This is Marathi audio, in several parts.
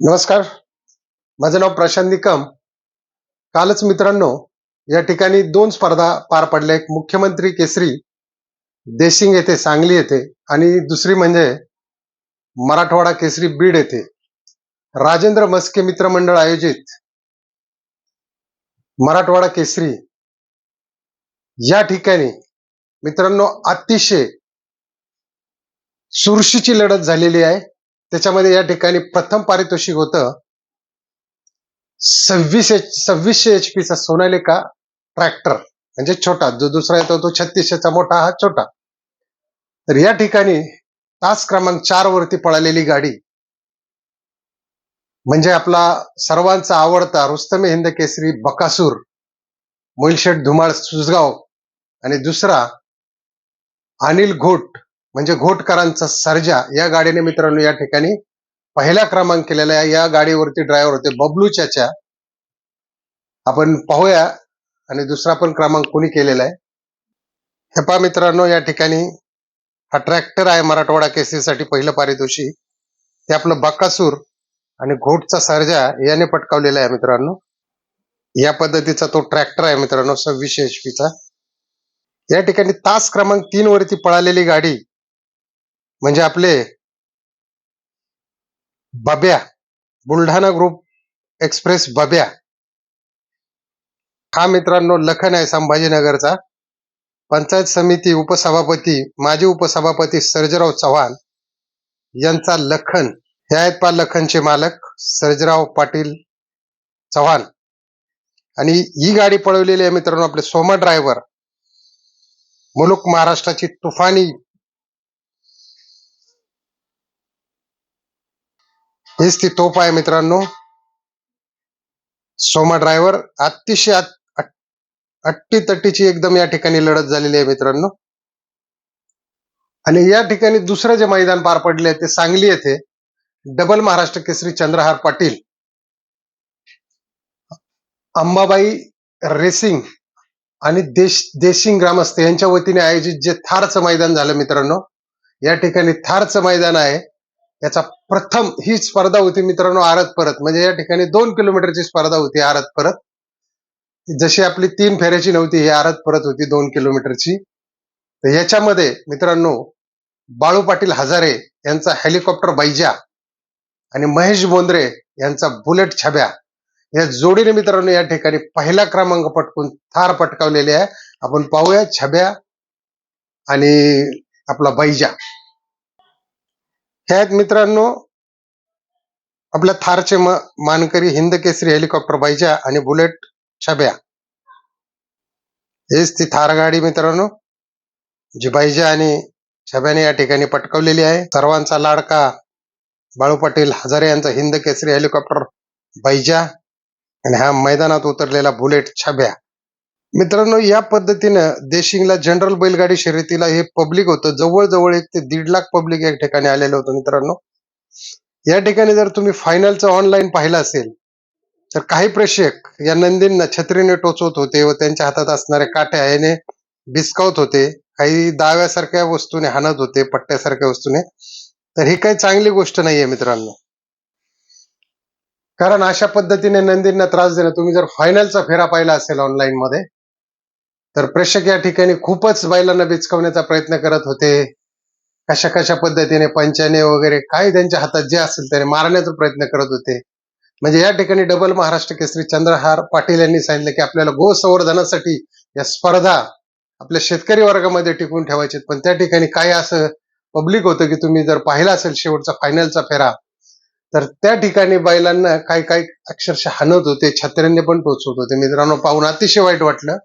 नमस्कार. माझं नाव प्रशांत निकम. कालच मित्रांनो या ठिकाणी दोन स्पर्धा पार पडल्या. एक मुख्यमंत्री केसरी देशिंग येथे सांगली येथे आणि दुसरी म्हणजे मराठवाडा केसरी बीड येथे. राजेंद्र मस्के मित्रमंडळ आयोजित मराठवाडा केसरी. या ठिकाणी मित्रांनो अतिशय चुरशीची लढत झालेली आहे. त्याच्यामध्ये या ठिकाणी प्रथम पारितोषिक होतं. सव्वीस एच सव्वीसशे एच पीचा सोनालिका ट्रॅक्टर म्हणजे छोटा. जो दुसरा येतो तो छत्तीसशेचा मोठा हा छोटा. तर या ठिकाणी तास क्रमांक चार वरती पळालेली गाडी म्हणजे आपला सर्वांचा आवडता रुस्तमे हिंद केसरी बकासूर मोलशेठ धुमाळ सुजगाव आणि दुसरा अनिल घोट म्हणजे घोटकरांचा सर्जा या गाडीने मित्रांनो या ठिकाणी पहिला क्रमांक केलेला आहे. या गाडीवरती ड्रायव्हर होते बबलू चाचा. आपण पाहूया. आणि दुसरा पण क्रमांक कोणी केलेला आहे. हे पहा मित्रांनो या ठिकाणी हा ट्रॅक्टर आहे मराठवाडा केसरीसाठी पहिलं पारितोषिक. ते आपलं बकासूर आणि घोटचा सर्जा याने पटकावलेला आहे मित्रांनो. या पद्धतीचा तो ट्रॅक्टर आहे मित्रांनो सव्वीस एच या ठिकाणी तास क्रमांक तीन वरती पळालेली गाडी म्हणजे आपले बब्या बुलढाणा ग्रुप एक्सप्रेस बब्या. हा मित्रांनो लखन आहे संभाजीनगरचा. पंचायत समिती उपसभापती माजी उपसभापती सर्जराव चव्हाण यांचा लखन. हे आहेत पा लखनचे मालक सर्जराव पाटील चव्हाण. आणि ही गाडी पळवलेली आहे मित्रांनो आपले सोमा ड्रायव्हर मुलुक महाराष्ट्राची तुफानी हेच ती तोफ आहे मित्रांनो. सोमा ड्रायव्हर अतिशय अट्टी तट्टीची एकदम या ठिकाणी लढत झालेली आहे मित्रांनो. आणि या ठिकाणी दुसरं जे मैदान पार पडले ते सांगली येथे डबल महाराष्ट्र केसरी चंद्रहार पाटील अंबाबाई रेसिंग आणि देश देशिंग ग्रामस्थ यांच्या वतीने आयोजित जे थारचं मैदान झालं मित्रांनो या ठिकाणी थारचं मैदान आहे. याचा प्रथम ही स्पर्धा होती मित्रांनो आरत परत. म्हणजे या ठिकाणी दोन किलोमीटरची स्पर्धा होती आरत परत. जशी आपली तीन फेऱ्याची नव्हती ही आरत परत होती दोन किलोमीटरची. तर याच्यामध्ये मित्रांनो बाळू पाटील हजारे यांचा हेलिकॉप्टर बैजा आणि महेश बोंद्रे यांचा बुलेट छब्या या जोडीने मित्रांनो या ठिकाणी पहिला क्रमांक पटकून थार पटकावलेले आहे. आपण पाहूया छब्या आणि आपला बैजा. हे आहेत मित्रांनो आपल्या थारचे म मानकरी हिंद केसरी हेलिकॉप्टर बैजा आणि बुलेट छब्या हेच ती थार गाडी मित्रांनो जी बैजा आणि छब्याने या ठिकाणी पटकवलेली आहे. सर्वांचा लाडका बाळू पाटील हजारे यांचा हिंद केसरी हेलिकॉप्टर बैजा आणि हा मैदानात उतरलेला बुलेट छब्या मित्रांनो या पद्धतीनं देशिंगला जनरल बैलगाडी शर्यतीला हे पब्लिक होतं. जवळजवळ एक ते दीड लाख पब्लिक या ठिकाणी आलेलं होतं मित्रांनो. या ठिकाणी जर तुम्ही फायनलचं ऑनलाईन पाहिलं असेल तर काही प्रेक्षक या नंदींना छत्रीने टोचवत होते व त्यांच्या हातात असणाऱ्या काठ्या याने भिसकावत होते. काही दाव्यासारख्या वस्तूने हाणत होते पट्ट्यासारख्या वस्तूने. तर ही काही चांगली गोष्ट नाहीये मित्रांनो. कारण अशा पद्धतीने नंदींना त्रास देणं तुम्ही जर फायनलचा फेरा पाहिला असेल ऑनलाईन मध्ये तर प्रेक्षक या ठिकाणी खूपच बैलांना बिचकवण्याचा प्रयत्न करत होते. कशा कशा पद्धतीने पंचाने वगैरे काही त्यांच्या हातात जे असेल त्याने मारण्याचा प्रयत्न करत होते. म्हणजे या ठिकाणी डबल महाराष्ट्र केसरी चंद्रहार पाटील यांनी सांगितलं की आपल्याला गो संवर्धनासाठी या स्पर्धा आपल्या शेतकरी वर्गामध्ये टिकून ठेवायचे पण त्या ठिकाणी काय असं पब्लिक होतं की तुम्ही जर पाहिला असेल शेवटचा फायनलचा फेरा तर त्या ठिकाणी बैलांना काही काही अक्षरशः हाणत होते छत्र्यांनी पण टोचवत होते. मित्रांनो पाहून अतिशय वाईट वाटलं.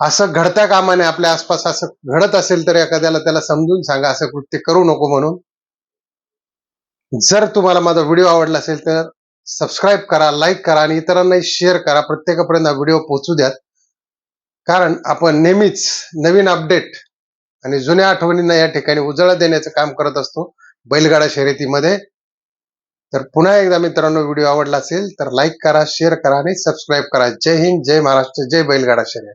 असं घडत्या कामाने आपल्या आसपास असं घडत असेल तर एखाद्याला त्याला समजून सांगा असं कृत्य करू नको म्हणून. जर तुम्हाला माझा व्हिडिओ आवडला असेल तर सबस्क्राईब करा लाईक करा आणि इतरांनाही शेअर करा. प्रत्येकापर्यंत हा व्हिडिओ पोहोचू द्यात. कारण आपण नेहमीच नवीन अपडेट आणि जुन्या आठवणींना या ठिकाणी उजळा देण्याचं काम करत असतो बैलगाडा शर्यतीमध्ये. तर पुन्हा एकदा मित्रांनो व्हिडिओ आवडला असेल तर लाईक करा शेअर करा आणि सबस्क्राईब करा. जय हिंद जय महाराष्ट्र जय बैलगाडा शर्यत.